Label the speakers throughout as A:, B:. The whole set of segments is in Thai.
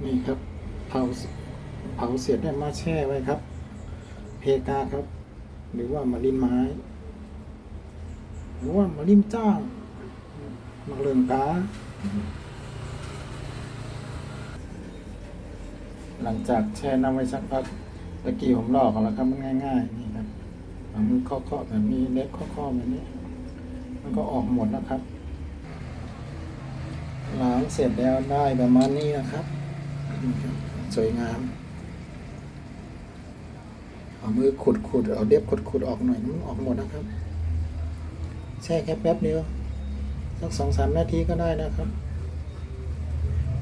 A: นี่ครับเผาเผาเสร็จเนี่ยมาแช่ไว้ครับ เพกาครับ หรือว่ามะลินไม้ หรือว่ามะลินจ้างมะเรืองกาหลังจากแช่น้ำไว้สักพักตะกี้ผมลอกกันแล้วครับมันง่าย ๆ นี่ครับมือเคาะๆแบบนี้เล็กเคาะๆแบบนี้ มันก็ออกหมดแล้วครับล้างเสร็จแล้วได้ประมาณนี้นะครับ สวยงาม เอามือขุดขุดเอาเด็บขุดขุดออกหน่อยมันออกหมดนะครับ แช่แค่แป๊บเดียว สักสองสามนาทีก็ได้นะครับ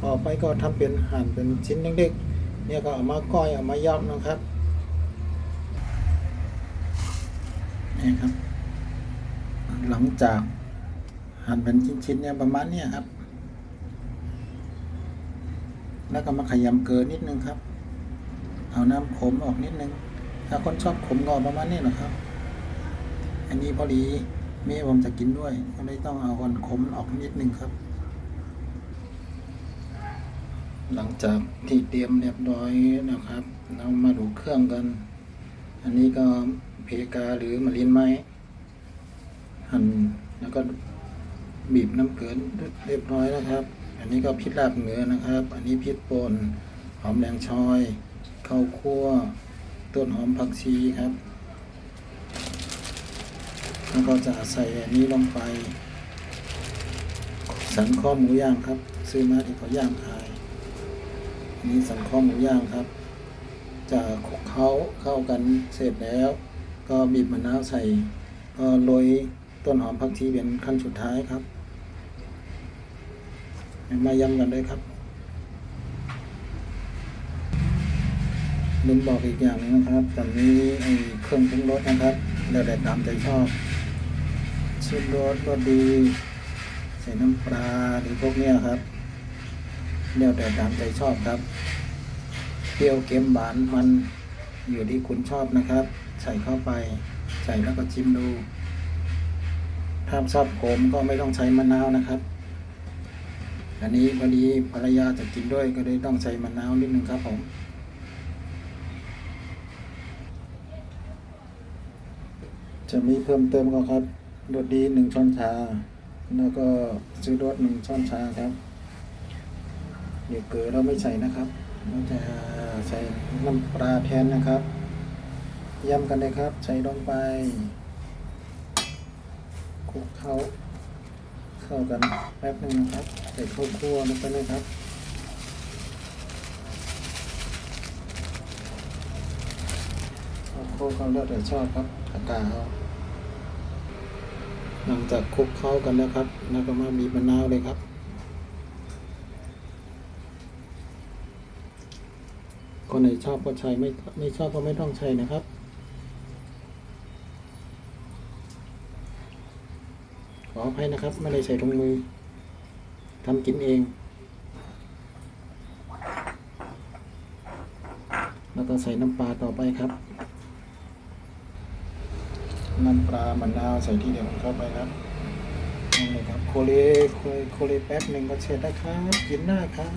A: ต่อไปก็ทำเป็นหั่นเป็นชิ้นเล็กๆเนี่ยก็เอามาก้อยเอามาย่ำนะครับนี่ครับ หลังจากหั่นเป็นชิ้นๆเนี่ยประมาณนี้ครับ แล้วก็มาขยำเกลือนิดนึงครับ เอาน้ำขมออกนิดนึง ถ้าคนชอบขมก็ประมาณนี้นะครับ อันนี้พอดีแม่ผมจะกินด้วยก็เลยต้องเอาคนขมออกนิดนึงครับ หลังจากที่เตรียมเรียบร้อยนะครับเรามาดูเครื่องกัน อันนี้ก็เพกาหรือมะลินไม้หั่นแล้วก็บีบน้ำเกลือเรียบร้อยนะครับ อันนี้ก็พริกลาบเหนือนะครับ อันนี้พริกป่นหอมแดงชอยข้าวคั่ว ต้นหอมผักชีครับแล้วก็จะใส่อันนี้ลงไป สันคอหมูย่างครับ ซื้อมาที่เขาย่างขายอันนี้สันคอหมูย่างครับ จะคลุกเคล้าเข้ากันเสร็จแล้ว ก็บีบมะนาวใส่ก็โรยต้นหอมผักชีเป็นขั้นสุดท้ายครับ มาย้ำกันเลยครับลืมบอกอีกอย่างหนึงนะครับ ตอนนี้ไอ้เครื่องปรุงรสนะครับแล้วแต่ตามใจชอบชิมรสรสดี ใส่น้ำปลาหรือพวกเนี้ยครับแล้วแต่ตามใจชอบครับ เปรี้ยวเค็มหวานมันอยู่ที่คุณชอบนะครับ ใส่เข้าไปใส่แล้วก็ชิมดู ถ้าชอบผมก็ไม่ต้องใช้มะนาวนะครับ อันนี้พอดีภรรยาจะกินด้วยก็เลยต้องใส่มะนาวนิดนึงครับผมจะมีเพิ่มเติมก็ครับรสดีหนึ่งช้อนชา แล้วก็ซื้อรสหนึ่งช้อนชาครับ เดี๋ยวเกลือเราไม่ใส่นะครับ เราจะใส่น้ำปลาแทนนะครับยำกันเลยครับ ใส่ลงไปคลุกเข้า เข้ากันแป๊บหนึงนะครับใส่ข้าวคั่วลงไปเลยครับข้าวคั่วก็แล้วแต่ชอบครับอากาศเอาหลังจากคลุกเข้ากันแล้วครับ แล้วก็มาบีบมะนาวเลยครับคนไหนชอบก็ใช้ไม่ไม่ชอบก็ไม่ต้องใช้นะครับ ขออภัยนะครับ ไม่ได้ใส่ถุงมือทำกินเอง แล้วก็ใส่น้ำปลาต่อไปครับ น้ำปลามะนาวใส่ทีเดียวเข้าไปครับนั่นเลยครับโคเลโคเลโคเลแป๊บหนึ่งก็เสร็จแล้วครับ กินได้ครับ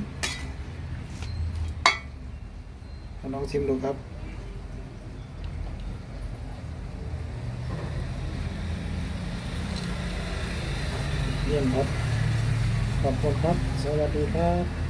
A: ลองชิมดูครับ เยี่ยมครับ ขอบคุณครับ สวัสดีครับ